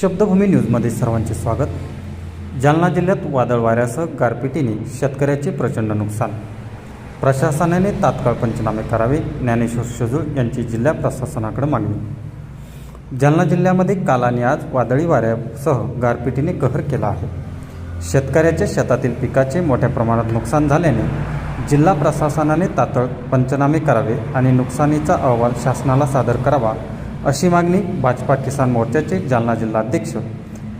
शब्दभूमी न्यूजमध्ये सर्वांचे स्वागत. जालना जिल्ह्यात वादळ वाऱ्यासह गारपिटीने शेतकऱ्याचे प्रचंड नुकसान. प्रशासनाने तात्काळ पंचनामे करावे ज्ञानेश्वर शजूळ यांची जिल्हा प्रशासनाकडे मागणी. जालना जिल्ह्यामध्ये काल आणि आज वादळी वाऱ्यासह गारपिटीने कहर केला आहे. शेतकऱ्याच्या शेतातील पिकाचे मोठ्या प्रमाणात नुकसान झाल्याने जिल्हा प्रशासनाने तात्काळ पंचनामे करावे आणि नुकसानीचा अहवाल शासनाला सादर करावा अशी मागणी भाजपा किसान मोर्चाचे जालना जिल्हाध्यक्ष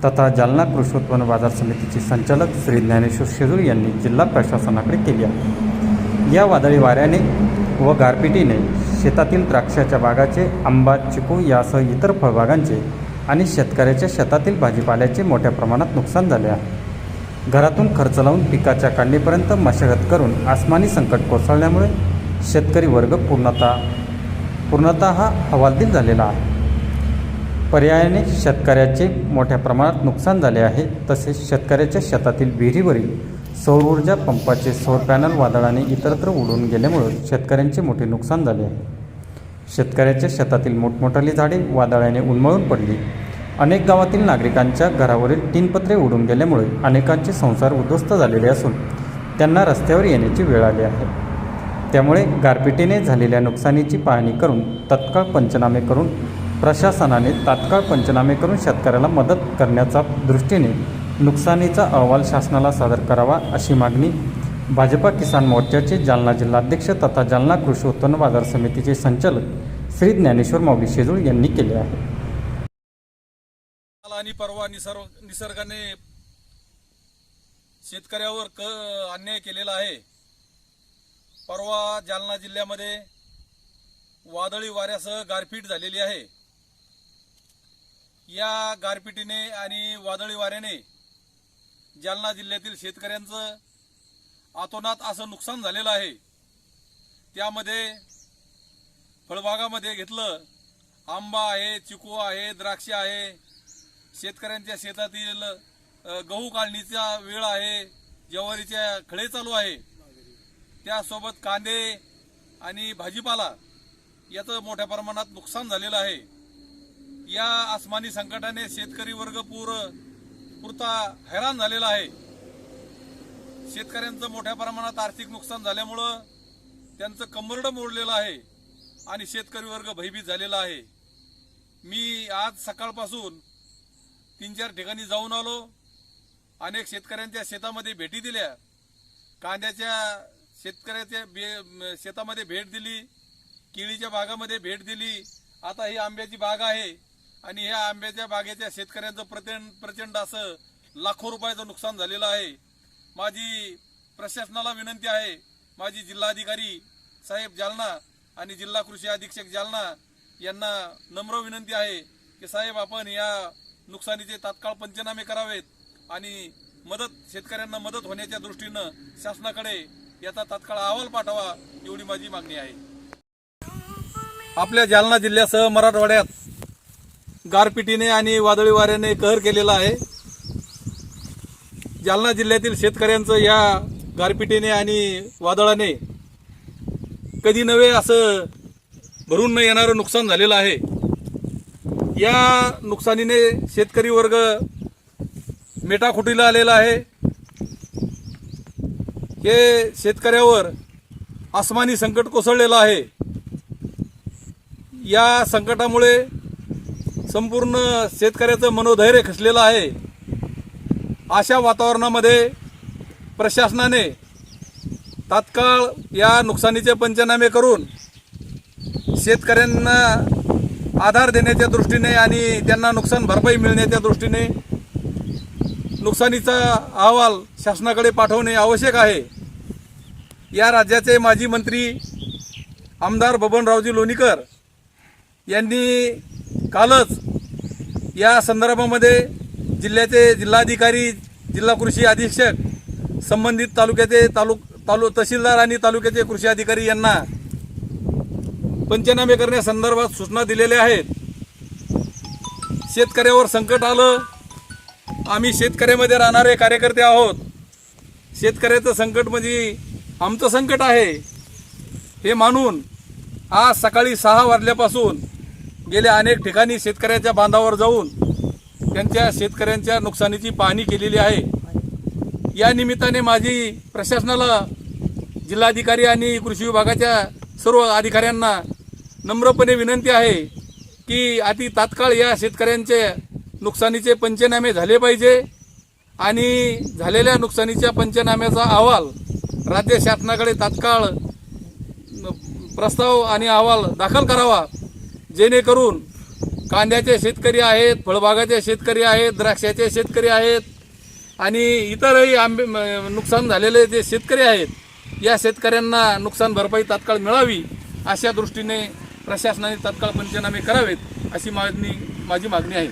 तथा जालना कृषी उत्पन्न बाजार समितीचे संचालक श्री ज्ञानेश्वर शेजूर यांनी जिल्हा प्रशासनाकडे केली आहे. या वादळी वाऱ्याने व गारपिटीने शेतातील द्राक्षाच्या बागाचे आंबा चिकू यासह इतर फळबागांचे आणि शेतकऱ्याच्या शेतातील भाजीपाल्याचे मोठ्या प्रमाणात नुकसान झाले आहे. घरातून खर्च लावून पिकाच्या काढणीपर्यंत मशागत करून आसमानी संकट कोसळल्यामुळे शेतकरी वर्ग पूर्णतः पूर्णतः हा हवालदिल झालेला आहे. पर्यायाने शेतकऱ्याचे मोठ्या प्रमाणात नुकसान झाले आहे. तसेच शेतकऱ्याच्या शेतातील विहिरीवरील सौर ऊर्जा पंपाचे सौर पॅनल वादळाने इतरत्र उडून गेल्यामुळे शेतकऱ्यांचे मोठे नुकसान झाले आहे. शेतकऱ्याच्या शेतातील मोठमोठाली झाडे वादळाने उन्मळून पडली. अनेक गावातील नागरिकांच्या घरावरील तीनपत्रे उडून गेल्यामुळे अनेकांचे संसार उद्ध्वस्त झालेले असून त्यांना रस्त्यावर येण्याची वेळ आली आहे. त्यामुळे गारपिटीने झालेल्या नुकसानीची पाहणी करून तत्काळ पंचनामे करून प्रशासनाने तात्काळ पंचनामे करून शेतकऱ्याला मदत करण्याच्या दृष्टीने नुकसानीचा अहवाल शासनाला सादर करावा अशी मागणी भाजपा किसान मोर्चाचे जालना जिल्हाध्यक्ष तथा जालना कृषी उत्पन्न बाजार समितीचे संचालक श्री ज्ञानेश्वर माऊली शेजूळ यांनी केले आहे. आणि परवा निसर्ग निसर्गाने शेतकऱ्यावर क अन्याय केलेला आहे. परवा जालना जिल्ह्यामध्ये वादळी वाऱ्यासह गारपीट झालेली आहे. या गारपिटीने आणि वादळी वाऱ्याने जालना जिल्ह्यातील शेतकऱ्यांचं आतोनात असं नुकसान झालेलं आहे. त्यामध्ये फळबागामध्ये घेतलं आंबा आहे चिकू आहे द्राक्ष आहे शेतकऱ्यांच्या शेतातील गहू काढणीचा वेळ आहे ज्वारीच्या खळे चालू आहे. त्यासोबत कांदे आणि भाजीपाला याचं मोठ्या प्रमाणात नुकसान झालेलं आहे. या आसमानी संकटाने शेतकरी वर्ग पूर पुरता हैराण झालेला आहे. शेतकऱ्यांचं मोठ्या प्रमाणात आर्थिक नुकसान झाल्यामुळं त्यांचं कंबरडं मोडलेलं आहे आणि शेतकरी वर्ग भयभीत झालेला आहे. मी आज सकाळपासून तीन चार ठिकाणी जाऊन आलो. अनेक शेतकऱ्यांच्या शेतामध्ये भेटी दिल्या. कांद्याच्या शेतकऱ्याच्या बे शेतामध्ये भेट दिली केळीच्या बागामध्ये भेट दिली. आता ही आंब्याची बाग आहे आणि ह्या आंब्याच्या बागेच्या शेतकऱ्यांचं प्रचंड प्रचंड असं लाखो रुपयाचं नुकसान झालेलं आहे. माझी प्रशासनाला विनंती आहे माझी जिल्हाधिकारी साहेब जालना आणि जिल्हा कृषी अधीक्षक जालना यांना नम्र विनंती आहे की साहेब आपण या नुकसानीचे तात्काळ पंचनामे करावेत आणि मदत शेतकऱ्यांना मदत होण्याच्या दृष्टीनं शासनाकडे याचा तत्काळ अहवाल पाठवा एवढी माझी मागणी आहे. आपल्या जालना जिल्ह्यासह मराठवाड्यात गारपिटीने आणि वादळी वाऱ्याने कहर केलेला आहे. जालना जिल्ह्यातील शेतकऱ्यांचं या गारपिटीने आणि वादळाने कधी नव्हे असं भरून न येणारं नुकसान झालेलं आहे. या नुकसानीने शेतकरी वर्ग मेटाखुटीला आलेला आहे. हे शेतकऱ्यावर आसमानी संकट कोसळलेलं आहे. या संकटामुळे संपूर्ण शेतकऱ्याचं मनोधैर्य खचलेलं आहे. अशा वातावरणामध्ये प्रशासनाने तात्काळ या नुकसानीचे पंचनामे करून शेतकऱ्यांना आधार देण्याच्या दृष्टीने आणि त्यांना नुकसान भरपाई मिळण्याच्या दृष्टीने नुकसानीचा अहवाल शासनाकडे पाठवणे आवश्यक आहे. या राज्याचे माजी मंत्री आमदार बबनरावजी लोणीकर यांनी कालच या संदर्भामध्ये जिल्ह्याचे जिल्हाधिकारी जिल्हा कृषी अधीक्षक संबंधित तालुक्याचे तालुक तालु तहसीलदार आणि तालुक्याचे कृषी अधिकारी यांना पंचनामे करण्यासंदर्भात सूचना दिलेल्या आहेत. शेतकऱ्यावर संकट आलं. आम्ही शेतकऱ्यामध्ये राहणारे कार्यकर्ते आहोत. शेतकऱ्याचं संकट म्हणजे आमचं संकट आहे. हे मानून आज सकाळी सहा वाजल्यापासून गेल्या अनेक ठिकाणी शेतकऱ्याच्या बांधावर जाऊन त्यांच्या शेतकऱ्यांच्या नुकसानीची पाहणी केलेली आहे. या निमित्ताने माझी प्रशासनाला जिल्हाधिकारी आणि कृषी विभागाच्या सर्व अधिकाऱ्यांना नम्रपणे विनंती आहे की अति तात्काळ या शेतकऱ्यांचे नुकसानीचे पंचनामे झाले पाहिजे आणि झालेल्या नुकसानीच्या पंचनाम्याचा अहवाल राज्य शासनाकडे तात्काळ प्रस्ताव आणि अहवाल दाखल करावा. जेणेकरून कांद्याचे शेतकरी आहेत फळबागाचे शेतकरी आहेत द्राक्षाचे शेतकरी आहेत आणि इतरही आंबे म- नुकसान झालेले जे शेतकरी आहेत या शेतकऱ्यांना नुकसान भरपाई तात्काळ मिळावी अशा दृष्टीने प्रशासनाने तात्काळ पंचनामे करावेत अशी मागणी माझी मागणी आहे.